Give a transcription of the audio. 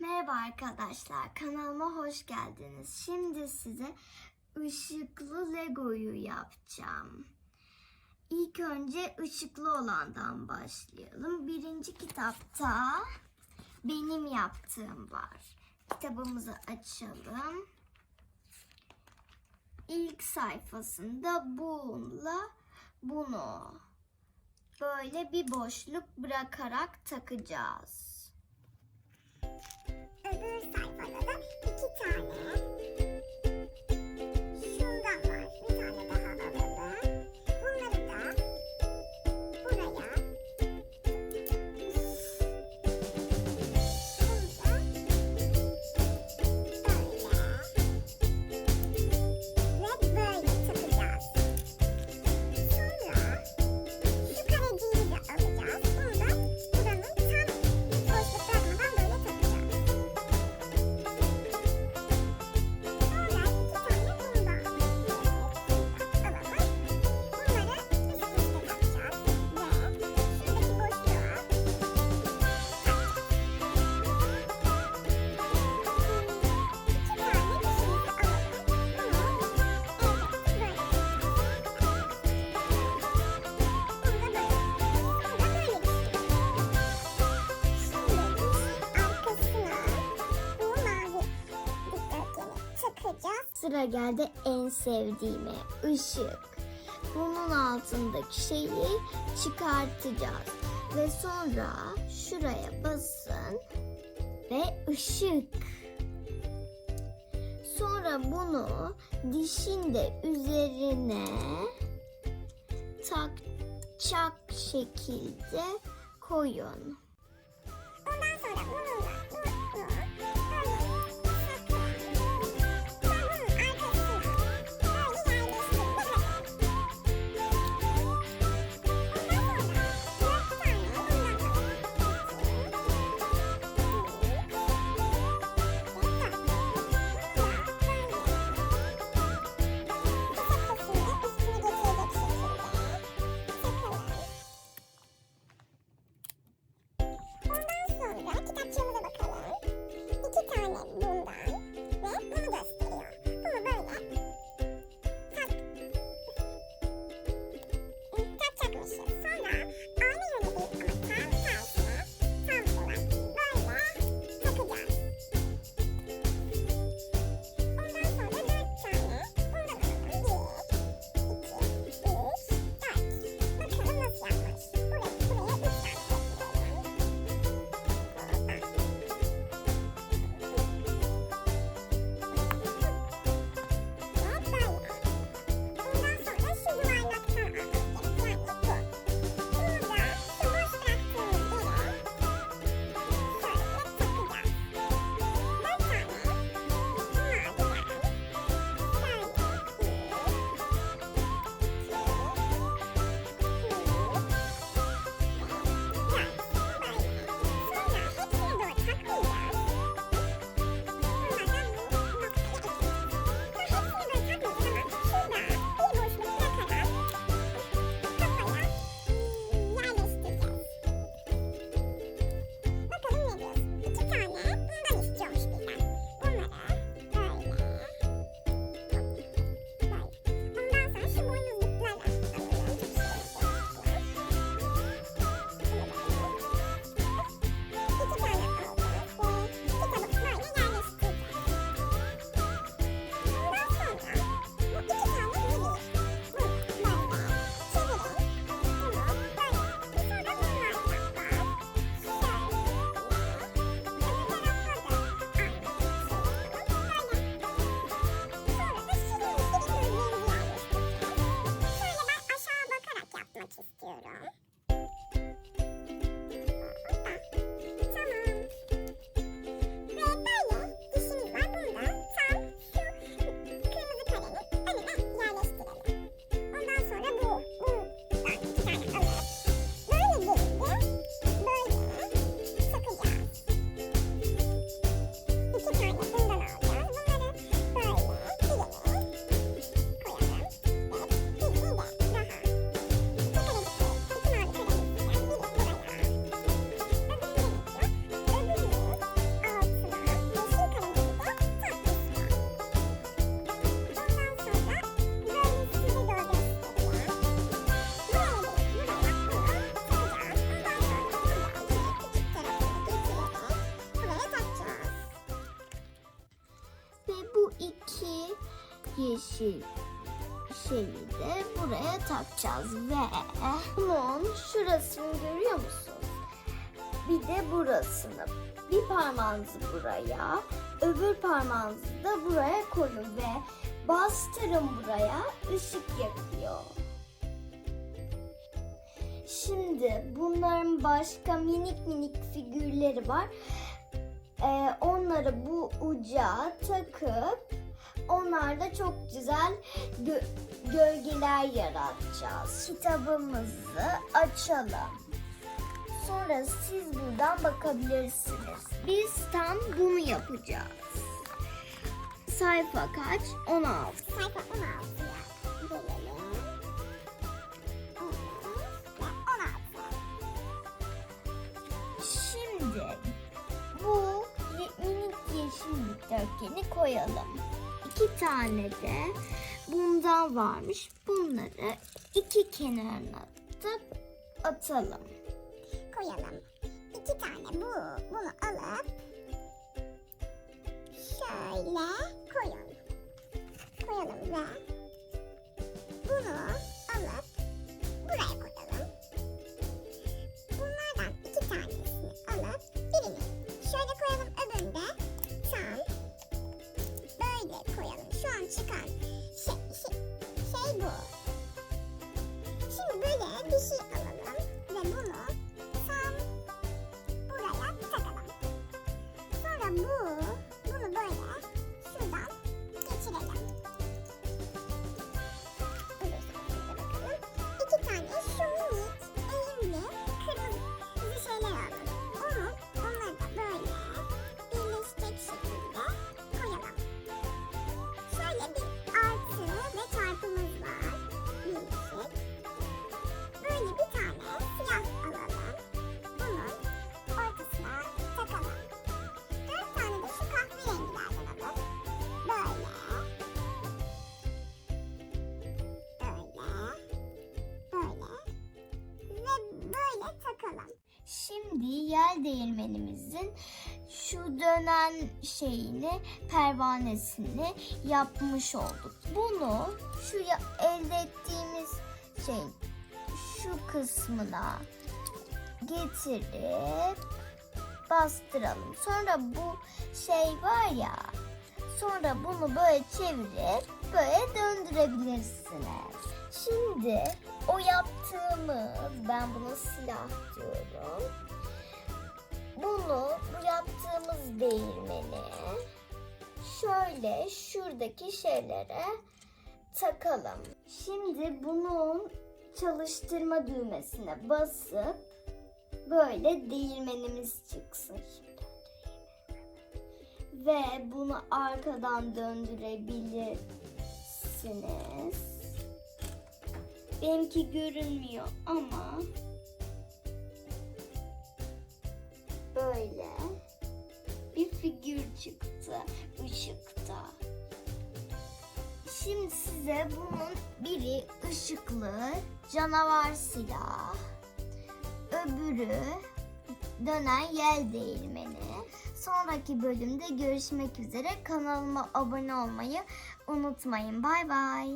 Merhaba arkadaşlar, kanalıma hoş geldiniz. Şimdi size ışıklı Lego'yu yapacağım. İlk önce ışıklı olandan başlayalım. Birinci kitapta benim yaptığım var. Kitabımızı açalım. İlk sayfasında bununla bunu böyle bir boşluk bırakarak takacağız. Da iki tane Sıra geldi en sevdiğime ışık. Bunun altındaki şeyi çıkartacağız. Ve sonra şuraya basın ve ışık. Sonra bunu dişin de üzerine takacak şekilde koyun. Yeşil şeyi de buraya takacağız ve bunun şurasını görüyor musunuz? Bir de burasını. Bir parmağınızı buraya, öbür parmağınızı da buraya koyun ve bastırın buraya ışık yakıyor. Şimdi bunların başka minik minik figürleri var. Ee, onları bu uca takıp onlarda çok güzel gö- gölgeler yaratacağız. Kitabımızı açalım. Sonra siz buradan bakabilirsiniz. Biz tam bunu yapacağız. Sayfa kaç? 16. Sayfa 16'ya gelelim. Ve 16. Şimdi bu minik yeşil dikdörtgeni koyalım. İki tane de bundan varmış. Bunları iki kenarına da atalım. Koyalım. İki tane bu, bunu alıp şöyle koyun. Koyalım ve bunu şey Şimdi yel değirmenimizin şu dönen şeyini, pervanesini yapmış olduk. Bunu şu elde ettiğimiz şeyin şu kısmına getirip bastıralım. Sonra bu şey var ya, sonra bunu böyle çevirip böyle döndürebilirsiniz. Şimdi o yaptığımız, ben buna silah diyorum. Bunu, bu yaptığımız değirmeni şöyle şuradaki şeylere takalım. Şimdi bunun çalıştırma düğmesine basıp böyle değirmenimiz çıksın. Ve bunu arkadan döndürebilirsiniz. Benimki görünmüyor ama böyle bir figür çıktı ışıkta. Şimdi size bunun biri ışıklı canavar silah, öbürü dönen yel değirmeni. Sonraki bölümde görüşmek üzere. Kanalıma abone olmayı unutmayın. Bay bay.